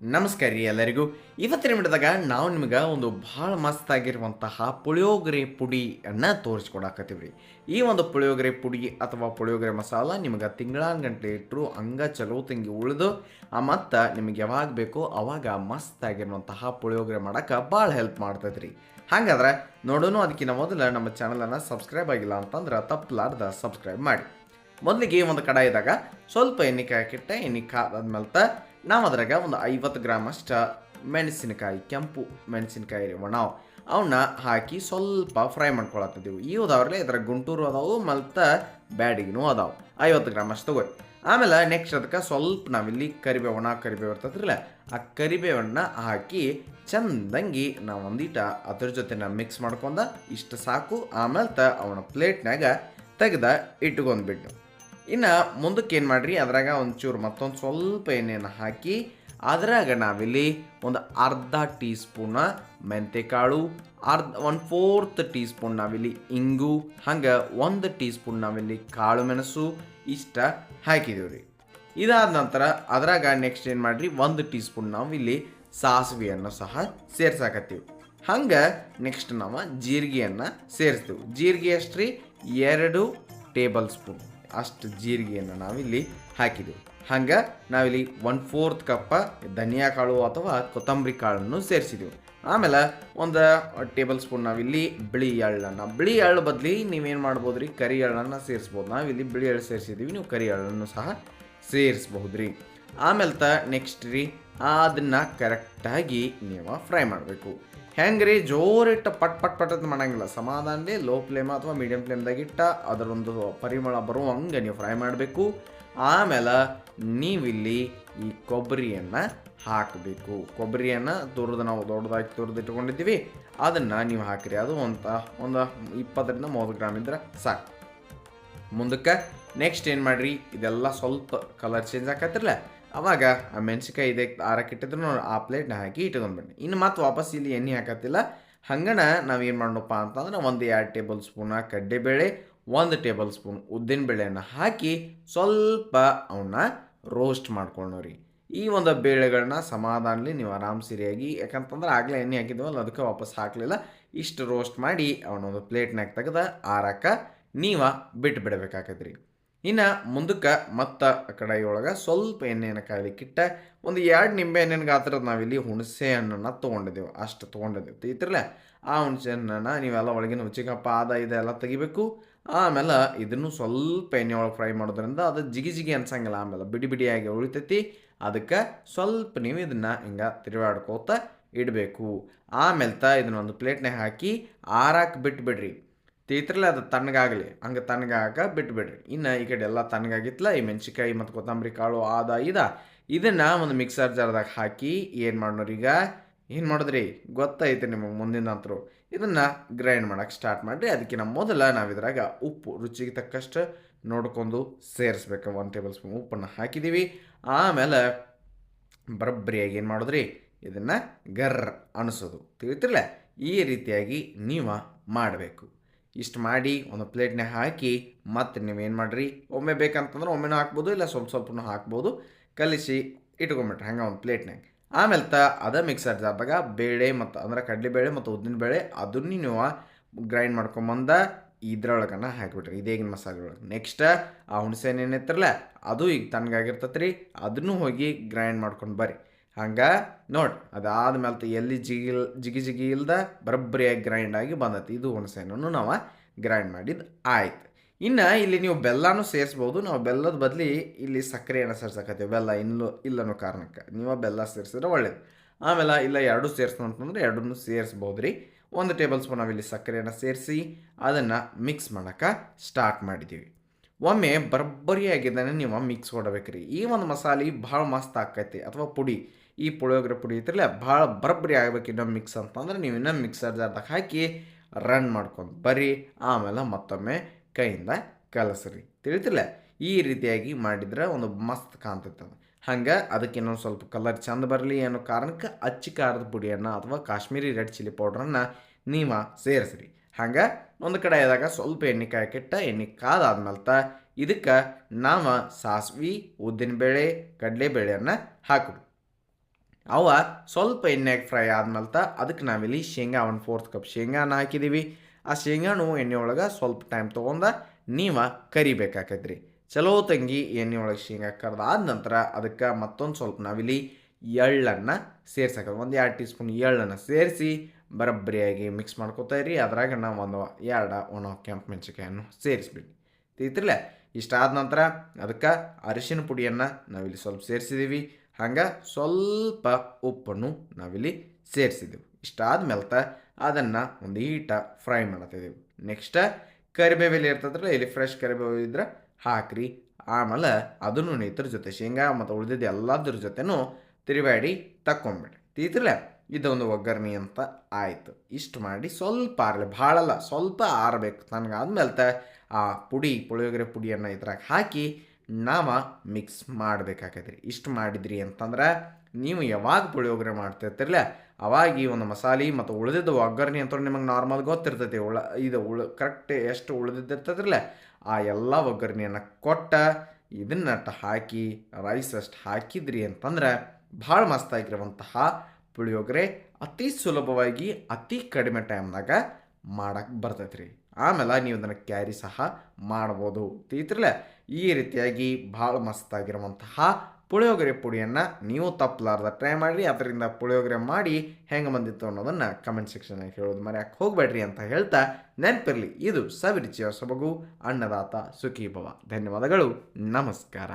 ನಮಸ್ಕಾರ ರೀ ಎಲ್ಲರಿಗೂ. ಇವತ್ತಿನ ವಿಡಿಯೋದಾಗ ನಾವು ನಿಮ್ಗೆ ಒಂದು ಭಾಳ ಮಸ್ತ್ ಆಗಿರುವಂತಹ ಪುಳಿಯೋಗರೆ ಪುಡಿಯನ್ನು ತೋರಿಸ್ಕೊಡಾಕತ್ತೀವಿ ರೀ ಈ ಒಂದು ಪುಳಿಯೋಗರೆ ಪುಡಿ ಅಥವಾ ಪುಳಿಯೋಗರೆ ಮಸಾಲ ನಿಮ್ಗೆ ತಿಂಗಳ ಗಂಟೆ ಇಟ್ಟರು ಹಂಗ ಚಲೋ ತಿಂಗಿ ಉಳಿದು ಮತ್ತು ನಿಮಗೆ ಯಾವಾಗ ಬೇಕೋ ಅವಾಗ ಮಸ್ತ್ ಆಗಿರುವಂತಹ ಪುಳಿಯೋಗರೆ ಮಾಡೋಕ್ಕೆ ಭಾಳ ಹೆಲ್ಪ್ ಮಾಡ್ತೈತೆ ರೀ ಹಾಗಾದ್ರೆ ನೋಡೋನು ಅದಕ್ಕಿಂತ ಮೊದಲು ನಮ್ಮ ಚಾನಲನ್ನು ಸಬ್ಸ್ಕ್ರೈಬ್ ಆಗಿಲ್ಲ ಅಂತಂದ್ರೆ ತಪ್ಪಲಾರ್ದ ಸಬ್ಸ್ಕ್ರೈಬ್ ಮಾಡಿ. ಮೊದಲಿಗೆ ಒಂದು ಕಡಾಯಿದಾಗ ಸ್ವಲ್ಪ ಎಣ್ಣೆ ಹಾಕಿಟ್ಟೆ ಎಣ್ಣೆ ಕಾದಾದ್ಮೇಲೆ ನಾವು ಅದ್ರಾಗ ಒಂದು ಐವತ್ತು ಗ್ರಾಮ್ ಅಷ್ಟ ಮೆಣಸಿನಕಾಯಿ, ಕೆಂಪು ಮೆಣಸಿನಕಾಯಿ ರೀ ಒಣಾವ್. ಅವನ್ನ ಹಾಕಿ ಸ್ವಲ್ಪ ಫ್ರೈ ಮಾಡ್ಕೊಳತ್ತಿದ್ದೀವಿ ಈ ಅದಾವ್ರಲ್ಲ ಇದರ ಗುಂಟೂರು ಅದಾವು ಮತ್ತು ಬ್ಯಾಡಿಗೂ ಅದಾವು. ಐವತ್ತು ಗ್ರಾಮ್ ಅಷ್ಟು ತಗೋರಿ. ಆಮೇಲೆ ನೆಕ್ಸ್ಟ್ ಅದಕ್ಕೆ ಸ್ವಲ್ಪ ನಾವಿಲ್ಲಿ ಕರಿಬೇವು ಒಣ ಕರಿಬೇವು ಇರ್ತದ್ರಲ್ಲ, ಆ ಕರಿಬೇವನ್ನ ಹಾಕಿ ಚಂದಂಗಿ ನಾವು ಒಂದೀಟ ಅದ್ರ ಜೊತೆ ನಾವು ಮಿಕ್ಸ್ ಮಾಡ್ಕೊಂಡ ಇಷ್ಟು ಸಾಕು. ಆಮೇಲೆ ತ ಅವನ ಪ್ಲೇಟ್ನಾಗ ತೆಗೆದ ಇಟ್ಕೊಂಡ್ಬಿಟ್ಟು. ಇನ್ನು ಮುಂದಕ್ಕೆ ಏನು ಮಾಡಿರಿ? ಅದ್ರಾಗ ಒಂಚೂರು ಮತ್ತೊಂದು ಸ್ವಲ್ಪ ಎಣ್ಣೆಯನ್ನು ಹಾಕಿ, ಅದರಾಗ ನಾವಿಲ್ಲಿ ಒಂದು ಅರ್ಧ ಟೀ ಸ್ಪೂನ ಮೆಂತೆಕಾಳು, ಅರ್ಧ ಒನ್ ಫೋರ್ತ್ ಟೀ ಸ್ಪೂನ್ ನಾವಿಲ್ಲಿ ಇಂಗು, ಹಂಗೆ ಒಂದು ಟೀ ಸ್ಪೂನ್ ನಾವಿಲ್ಲಿ ಕಾಳು ಮೆಣಸು ಇಷ್ಟ ಹಾಕಿದೀವಿ ರೀ. ಇದಾದ ನಂತರ ಅದ್ರಾಗ ನೆಕ್ಸ್ಟ್ ಏನು ಮಾಡಿರಿ? ಒಂದು ಟೀ ಸ್ಪೂನ್ ನಾವು ಇಲ್ಲಿ ಸಾಸಿವೆಯನ್ನು ಸಹ ಸೇರ್ಸಾಕತ್ತೀವಿ. ಹಂಗೆ ನೆಕ್ಸ್ಟ್ ನಾವು ಜೀರಿಗೆಯನ್ನು ಸೇರಿಸ್ತೀವಿ. ಜೀರಿಗೆ ರೀ ಎರಡು ಟೇಬಲ್ ಸ್ಪೂನ್. ಅಷ್ಟು ಜೀರಿಗೆಯನ್ನು ನಾವಿಲ್ಲಿ ಹಾಕಿದೆವು. ಹಂಗೆ ನಾವಿಲ್ಲಿ ಒನ್ ಫೋರ್ತ್ ಕಪ್ಪ ಧನಿಯಾ ಕಾಳು ಅಥವಾ ಕೊತ್ತಂಬರಿ ಕಾಳನ್ನು ಸೇರಿಸಿದೆವು. ಆಮೇಲೆ ಒಂದು ಟೇಬಲ್ ಸ್ಪೂನ್ ನಾವಿಲ್ಲಿ ಬಿಳಿ ಎಳ್ಳನ್ನು. ಬಿಳಿ ಎಳ್ಳು ಬದಲಿ ನೀವೇನು ಮಾಡ್ಬೋದು ರೀ ಕರಿ ಎಳ್ಳನ್ನು ಸೇರಿಸ್ಬೋದು. ನಾವಿಲ್ಲಿ ಬಿಳಿ ಎಳ್ಳು ಸೇರಿಸಿದ್ದೀವಿ ನೀವು ಕರಿ ಎಳ್ಳನ್ನು ಸಹ ಸೇರಿಸ್ಬಹುದು ರೀ ಆಮೇಲೆ ತ ನೆಕ್ಸ್ಟ್ ರೀ, ಅದನ್ನು ಕರೆಕ್ಟಾಗಿ ನೀವು ಫ್ರೈ ಮಾಡಬೇಕು. ಹೆಂಗೆ ರೀ ಜೋರಿಟ್ಟು ಪಟ್ ಪಟ್ ಪಟ್ ಅಂತ ಮಾಡಂಗಿಲ್ಲ. ಸಮಾಧಾನಲಿ ಲೋ ಫ್ಲೇಮ್ ಅಥವಾ ಮೀಡಿಯಂ ಫ್ಲೇಮ್ದಾಗ ಇಟ್ಟ ಅದರೊಂದು ಪರಿಮಳ ಬರುವಂಗೆ ನೀವು ಫ್ರೈ ಮಾಡಬೇಕು. ಆಮೇಲೆ ನೀವಿಲ್ಲಿ ಈ ಕೊಬ್ಬರಿಯನ್ನು ಹಾಕಬೇಕು. ಕೊಬ್ಬರಿಯನ್ನು ತುರಿದು ನಾವು ದೊಡ್ಡದಾಗಿ ತುರಿದು ಇಟ್ಕೊಂಡಿದ್ದೀವಿ ಅದನ್ನು ನೀವು ಹಾಕಿರಿ. ಅದು ಅಂತ ಒಂದು ಇಪ್ಪತ್ತರಿಂದ ಮೂವತ್ತು ಗ್ರಾಮ್ ಇದ್ರೆ ಸಾಕು. ಮುಂದಕ್ಕೆ ನೆಕ್ಸ್ಟ್ ಏನು ಮಾಡಿರಿ? ಇದೆಲ್ಲ ಸ್ವಲ್ಪ ಕಲರ್ ಚೇಂಜ್ ಆಕತ್ತಿರಲ್ಲ ಅವಾಗ ಆ ಮೆಣಸಿಕಾಯಿ ಇದೆ ಆರಕ್ಕಿಟ್ಟಿದ್ರು ಆ ಪ್ಲೇಟ್ನ ಹಾಕಿ ಇಟ್ಕೊಂಡ್ಬಿಡಿ ಇನ್ನು ಮತ್ತೆ ವಾಪಸ್ ಇಲ್ಲಿ ಎಣ್ಣೆ ಹಾಕತ್ತಿಲ್ಲ. ಹಂಗಣ ನಾವೇನು ಮಾಡೋಣಪ್ಪ ಅಂತಂದ್ರೆ ಒಂದು ಎರಡು ಟೇಬಲ್ ಸ್ಪೂನ ಕಡ್ಲೆಬೇಳೆ, ಒಂದು ಟೇಬಲ್ ಸ್ಪೂನ್ ಉದ್ದಿನಬೇಳೆಯನ್ನು ಹಾಕಿ ಸ್ವಲ್ಪ ಅವನ್ನ ರೋಸ್ಟ್ ಮಾಡ್ಕೊಂಡ್ರಿ ಈ ಒಂದು ಬೇಳೆಗಳನ್ನ ಸಮಾಧಾನಲಿ ನೀವು ಆರಾಮ್ ಸರಿಯಾಗಿ, ಯಾಕಂತಂದ್ರೆ ಆಗಲೇ ಎಣ್ಣೆ ಹಾಕಿದ್ವಲ್ಲ, ಅದಕ್ಕೆ ವಾಪಸ್ ಹಾಕಲಿಲ್ಲ. ಇಷ್ಟು ರೋಸ್ಟ್ ಮಾಡಿ ಅವನೊಂದು ಪ್ಲೇಟ್ನಾಗ ತೆಗೆದ ಆರಕ್ಕ ನೀವು ಬಿಟ್ಟು ಬಿಡಬೇಕಾಕತ್ರಿ ಇನ್ನು ಮುಂದಕ್ಕೆ ಮತ್ತೆ ಕಡಾಯಿಯೊಳಗೆ ಸ್ವಲ್ಪ ಎಣ್ಣೆಯನ್ನು ಕಾಯ್ಲಿಕ್ಕಿಟ್ಟ ಒಂದು ಎರಡು ನಿಂಬೆ ಹಣ್ಣಿನ ಗಾತ್ರದ ನಾವಿಲ್ಲಿ ಹುಣಸೆ ಹಣ್ಣನ್ನು ತೊಗೊಂಡಿದ್ದೇವೆ ಅಷ್ಟು ತೊಗೊಂಡಿದ್ದೇವೆ ತೀತ್ರಲ್ಲ ಆ ಹುಣಸೆ ಹಣ್ಣನ್ನು ನೀವೆಲ್ಲ ಒಳಗಿನ ಹುಚ್ಚಿಕಪ್ಪ ಆದ ಇದೆಲ್ಲ ತೆಗಿಬೇಕು. ಆಮೇಲೆ ಇದನ್ನು ಸ್ವಲ್ಪ ಎಣ್ಣೆ ಒಳಗೆ ಫ್ರೈ ಮಾಡೋದ್ರಿಂದ ಅದು ಜಿಗಿ ಜಿಗಿ ಅನ್ಸಂಗಿಲ್ಲ. ಆಮೇಲೆ ಬಿಡಿ ಬಿಡಿಯಾಗಿ ಉಳಿತೈತಿ. ಅದಕ್ಕೆ ಸ್ವಲ್ಪ ನೀವು ಇದನ್ನು ಹಿಂಗೆ ತಿರುಗಾಡ್ಕೋತ ಇಡಬೇಕು. ಆಮೇಲೆ ತ ಇದನ್ನ ಒಂದು ಪ್ಲೇಟ್ನಾಗ ಹಾಕಿ ಆರಾಕ್ ಬಿಟ್ಬಿಡ್ರಿ. ತೀತ್ರಲ್ಲ ಅದು ತಣ್ಣಗಾಗಲಿ, ಹಂಗೆ ತಣ್ಣಗಾಗ ಬಿಟ್ಬಿಡ್ರಿ. ಇನ್ನು ಈ ಕಡೆ ಎಲ್ಲ ತಣ್ಣಗಾಗಿತ್ತಲ್ಲ, ಈ ಮೆಣಸಿಕಾಯಿ ಮತ್ತು ಕೊತ್ತಂಬರಿ ಕಾಳು, ಆದ, ಇದ. ಇದನ್ನು ಒಂದು ಮಿಕ್ಸರ್ ಜಾರ್ದಾಗ ಹಾಕಿ ಏನು ಮಾಡೋರು ಈಗ? ಏನು ಮಾಡಿದ್ರಿ? ಗೊತ್ತೈತೆ ನಿಮಗೆ ಮುಂದಿನ ಅಂತರು. ಇದನ್ನು ಗ್ರೈಂಡ್ ಮಾಡೋಕ್ಕೆ ಸ್ಟಾರ್ಟ್ ಮಾಡಿರಿ. ಅದಕ್ಕಿಂತ ಮೊದಲು ನಾವು ಇದ್ರಾಗ ಉಪ್ಪು, ರುಚಿಗೆ ತಕ್ಕಷ್ಟು ನೋಡ್ಕೊಂಡು ಸೇರಿಸ್ಬೇಕು. ಒಂದು ಟೇಬಲ್ ಸ್ಪೂನ್ ಉಪ್ಪನ್ನು ಹಾಕಿದ್ದೀವಿ ಆಮೇಲೆ ಬರಬ್ಬರಿಯಾಗಿ ಏನು ಮಾಡಿದ್ರಿ? ಇದನ್ನು ಗರ್ರ ಅನಿಸೋದು. ತಿಳಿತಿರಲ್ಲ ಈ ರೀತಿಯಾಗಿ ನೀವು ಮಾಡಬೇಕು. ಇಷ್ಟು ಮಾಡಿ ಒಂದು ಪ್ಲೇಟ್ನಾಗ ಹಾಕಿ, ಮತ್ತೆ ನೀವೇನು ಮಾಡಿರಿ? ಒಮ್ಮೆ ಬೇಕಂತಂದ್ರೆ ಒಮ್ಮೆನೂ ಹಾಕ್ಬೋದು, ಇಲ್ಲ ಸ್ವಲ್ಪ ಸ್ವಲ್ಪನೂ ಹಾಕ್ಬೋದು. ಕಲಿಸಿ ಇಟ್ಕೊಂಬಿಟ್ರಿ ಹಂಗೆ ಒಂದು ಪ್ಲೇಟ್ನಾಗ ಆಮೇಲೆ ತ ಅದ ಮಿಕ್ಸರ್ ಜಾರ್ದಾಗ ಬೇಳೆ ಮತ್ತು ಅಂದ್ರೆ ಕಡಲೆಬೇಳೆ ಮತ್ತು ಉದ್ದಿನ ಬೇಳೆ ಅದನ್ನು ನೀವು ಗ್ರೈಂಡ್ ಮಾಡ್ಕೊಂಬಂದ ಇದ್ರೊಳಗನ ಹಾಕಿಬಿಟ್ರಿ ಇದೇಗಿನ ಮಸಾಲೆ ಒಳಗೆ ನೆಕ್ಸ್ಟ್ ಆ ಹುಣಸೆ ಏನಿತ್ತಿರಲ್ಲ ಅದು ಈಗ ತಣ್ಣಗಾಗಿರ್ತತ್ರಿ ಅದನ್ನು ಹೋಗಿ ಗ್ರೈಂಡ್ ಮಾಡ್ಕೊಂಡು ಬರ್ರಿ. ಹಂಗೆ ನೋಡಿ ಅದಾದ್ಮೇಲೆ ಎಲ್ಲಿ ಜಿಗಿಲ್, ಜಿಗಿ ಜಿಗಿ ಇಲ್ದ ಬರಬ್ಬರಿಯಾಗಿ ಗ್ರೈಂಡ್ ಆಗಿ ಬಂದೈತಿ. ಇದು ಹುಣಸೆಹಣ್ಣು ನಾವು ಗ್ರೈಂಡ್ ಮಾಡಿದ್ದು ಆಯ್ತು. ಇನ್ನು ಇಲ್ಲಿ ನೀವು ಬೆಲ್ಲನೂ ಸೇರಿಸ್ಬೋದು. ನಾವು ಬೆಲ್ಲದ ಬದಲಿ ಇಲ್ಲಿ ಸಕ್ಕರೆಯನ್ನು ಸೇರ್ಸಕತ್ತೀವಿ. ಬೆಲ್ಲ ಇಲ್ಲ, ಇಲ್ಲನೋ ಕಾರಣಕ್ಕೆ. ನೀವು ಬೆಲ್ಲ ಸೇರಿಸಿದ್ರೆ ಒಳ್ಳೇದು. ಆಮೇಲೆ ಇಲ್ಲ ಎರಡು ಸೇರಿಸೋ ಅಂತಂದ್ರೆ ಎರಡನ್ನೂ ಸೇರಿಸ್ಬೋದು ರೀ ಒಂದು ಟೇಬಲ್ ಸ್ಪೂನ್ ನಾವಿಲ್ಲಿ ಸಕ್ಕರೆಯನ್ನು ಸೇರಿಸಿ ಅದನ್ನು ಮಿಕ್ಸ್ ಮಾಡೋಕೆ ಸ್ಟಾರ್ಟ್ ಮಾಡಿದ್ದೀವಿ ಒಮ್ಮೆ ಬರಬ್ಬರಿಯಾಗಿದ್ದಾನೆ, ನೀವು ಮಿಕ್ಸ್ ಕೊಡಬೇಕ್ರಿ ಈ ಒಂದು ಮಸಾಲೆ ಭಾಳ ಮಸ್ತ್ ಆಕೈತಿ ಅಥವಾ ಪುಡಿ. ಈ ಪುಳಿಯೋಗರೆ ಪುಡಿ ಐತಿರಲ್ಲ ಭಾಳ ಬರಬ್ಬರಿ ಆಗ್ಬೇಕು ಇನ್ನೊಮ್ಮೆ ಮಿಕ್ಸ್ ಅಂತಂದ್ರೆ ನೀವು ಇನ್ನೊಮ್ಮೆ ಮಿಕ್ಸರ್ ಜಾರ್ದಾಗ ಹಾಕಿ ರನ್ ಮಾಡ್ಕೊಂಡು ಬರ್ರಿ ಆಮೇಲೆ ಮತ್ತೊಮ್ಮೆ ಕೈಯಿಂದ ಕಲಸ್ರಿ. ತಿಳಿತಿಲ್ಲ? ಈ ರೀತಿಯಾಗಿ ಮಾಡಿದ್ರೆ ಒಂದು ಮಸ್ತ್ ಕಾಣ್ತೈತೆ ಅದು. ಹಂಗೆ ಅದಕ್ಕೆ ಇನ್ನೊಂದು ಸ್ವಲ್ಪ ಕಲರ್ ಚಂದ ಬರಲಿ ಅನ್ನೋ ಕಾರಣಕ್ಕೆ ಅಚ್ಚಿ ಖಾರದ ಪುಡಿಯನ್ನು ಅಥವಾ ಕಾಶ್ಮೀರಿ ರೆಡ್ ಚಿಲ್ಲಿ ಪೌಡ್ರನ್ನು ನೀವು ಸೇರಿಸ್ರಿ. ಹಂಗೆ ಒಂದು ಕಡೆ ಆದಾಗ ಸ್ವಲ್ಪ ಎಣ್ಣೆ ಕಾಯಕ್ಕಿಟ್ಟ ಎಣ್ಣೆ ತ ಇದಕ್ಕೆ ನಾವು ಸಾಸ್ವಿ, ಉದ್ದಿನಬೇಳೆ, ಕಡಲೆಬೇಳೆಯನ್ನು ಹಾಕೋದು ಅವ ಸ್ವಲ್ಪ ಎಣ್ಣೆಗೆ ಫ್ರೈ ಆದ್ಮೇಲೆ ಅದಕ್ಕೆ ನಾವಿಲ್ಲಿ ಶೇಂಗಾ ಒಂದು ಫೋರ್ತ್ ಕಪ್ ಶೇಂಗಾನ ಹಾಕಿದ್ದೀವಿ ಆ ಶೇಂಗಾನು ಎಣ್ಣೆ ಒಳಗೆ ಸ್ವಲ್ಪ ಟೈಮ್ ತೊಗೊಂಡ ನೀವು ಕರಿಬೇಕಾಕೈತ್ರಿ. ಚಲೋ ತಂಗಿ ಎಣ್ಣೆ ಒಳಗೆ ಶೇಂಗಾ ಕರೆದಾದ ನಂತರ ಅದಕ್ಕೆ ಮತ್ತೊಂದು ಸ್ವಲ್ಪ ನಾವಿಲ್ಲಿ ಎಳ್ಳನ್ನು ಸೇರ್ಸಕ ಒಂದು ಎರಡು ಟೀ ಸ್ಪೂನ್ ಎಳ್ಳನ್ನು ಸೇರಿಸಿ ಬರಬ್ಬರಿಯಾಗಿ ಮಿಕ್ಸ್ ಮಾಡ್ಕೋತಾ ಇರಿ ಅದ್ರಾಗ ನಾವು ಒಂದು ಎರಡು ಒಣ ಕೆಂಪು ಮೆಣಸಿಕಾಯನ್ನು ಸೇರಿಸ್ಬಿಡಿ ಇಷ್ಟ ಇಷ್ಟಾದ ನಂತರ ಅದಕ್ಕೆ ಅರಿಶಿನ ಪುಡಿಯನ್ನು ನಾವಿಲ್ಲಿ ಸ್ವಲ್ಪ ಸೇರಿಸಿದ್ದೀವಿ ಹಂಗೆ ಸ್ವಲ್ಪ ಉಪ್ಪನ್ನು ನಾವಿಲ್ಲಿ ಸೇರಿಸಿದೆವು. ಇಷ್ಟಾದ ಮೇಲ್ತ ಅದನ್ನು ಒಂದು ಈಟ ಫ್ರೈ ಮಾಡತ್ತಿದ್ದೆವು ನೆಕ್ಸ್ಟ್ ಕರಿಬೇವೆಲೆ ಇರ್ತದ್ರೆ ಇಲ್ಲಿ ಫ್ರೆಶ್ ಕರಿಬೇವು ಇದ್ರೆ ಹಾಕ್ರಿ. ಆಮೇಲೆ ಅದನ್ನು ಇದ್ರ ಜೊತೆ, ಶೇಂಗಾ ಮತ್ತು ಉಳಿದಿದ್ದು ಎಲ್ಲದ್ರ ಜೊತೆನೂ ತಿರುವಾಡಿ ತಕ್ಕೊಂಬಿಡ್ರಿ. ತೀತ್ರಲ್ಲ ಇದೊಂದು ಒಗ್ಗರಣೆ ಅಂತ ಆಯಿತು. ಇಷ್ಟು ಮಾಡಿ ಸ್ವಲ್ಪ ಆರಲಿ, ಭಾಳಲ್ಲ, ಸ್ವಲ್ಪ ಆರಬೇಕು. ತ ಆ ಪುಡಿ, ಪುಳಿಯೋಗರೆ ಪುಡಿಯನ್ನು ಇದ್ರಾಗ ಹಾಕಿ ನಾವ ಮಿಕ್ಸ್ ಮಾಡಬೇಕಾಗೈತ್ರಿ ಇಷ್ಟು ಮಾಡಿದ್ರಿ ಅಂತಂದ್ರೆ ನೀವು ಯಾವಾಗ ಪುಳಿಯೋಗರೆ ಮಾಡ್ತಿರ್ತಿರಲ್ಲ ಅವಾಗ ಈ ಒಂದು ಮಸಾಲೆ ಮತ್ತು ಉಳಿದಿದ್ದು ಒಗ್ಗರಣೆ ಅಂತ ನಿಮಗೆ ನಾರ್ಮಲ್ ಗೊತ್ತಿರ್ತೈತಿ. ಉಳ, ಇದು ಉಳ ಕರೆಕ್ಟ್ ಎಷ್ಟು ಉಳಿದಿದ್ದಿರ್ತದ್ರಲ್ಲ ಆ ಎಲ್ಲ ಒಗ್ಗರಣೆಯನ್ನು ಕೊಟ್ಟ ಇದನ್ನಟ್ಟು ಹಾಕಿ ರೈಸ್ ಅಷ್ಟು ಹಾಕಿದ್ರಿ ಅಂತಂದ್ರೆ ಭಾಳ ಮಸ್ತಾಗಿರುವಂತಹ ಪುಳಿಯೋಗರೆ ಅತಿ ಸುಲಭವಾಗಿ, ಅತಿ ಕಡಿಮೆ ಟೈಮ್ನಾಗ ಮಾಡಕ್ಕೆ ಬರ್ತೈತೆ ರೀ ಆಮೇಲೆ ನೀವು ಅದನ್ನು ಕ್ಯಾರಿ ಸಹ ಮಾಡ್ಬೋದು. ತೀತ್ರಲ್ಲ ಈ ರೀತಿಯಾಗಿ ಭಾಳ ಮಸ್ತಾಗಿರುವಂತಹ ಪುಳಿಯೋಗರೆ ಪುಡಿಯನ್ನು ನೀವು ತಪ್ಪಲಾರ್ದ ಟ್ರೈ ಮಾಡಿರಿ. ಅದರಿಂದ ಪುಳಿಯೋಗರೆ ಮಾಡಿ ಹೆಂಗೆ ಬಂದಿತ್ತು ಅನ್ನೋದನ್ನು ಕಮೆಂಟ್ ಸೆಕ್ಷನ್ನಾಗ ಹೇಳೋದು ಮರ್ಯಾಕೆ ಹೋಗಬೇಡ್ರಿ ಅಂತ ಹೇಳ್ತಾ ನೆನಪಿರಲಿ. ಇದು ಸವಿರುಚಿಯ ಸೊಬಗು ಅನ್ನದಾತ ಸುಖೀಭವ. ಧನ್ಯವಾದಗಳು. ನಮಸ್ಕಾರ.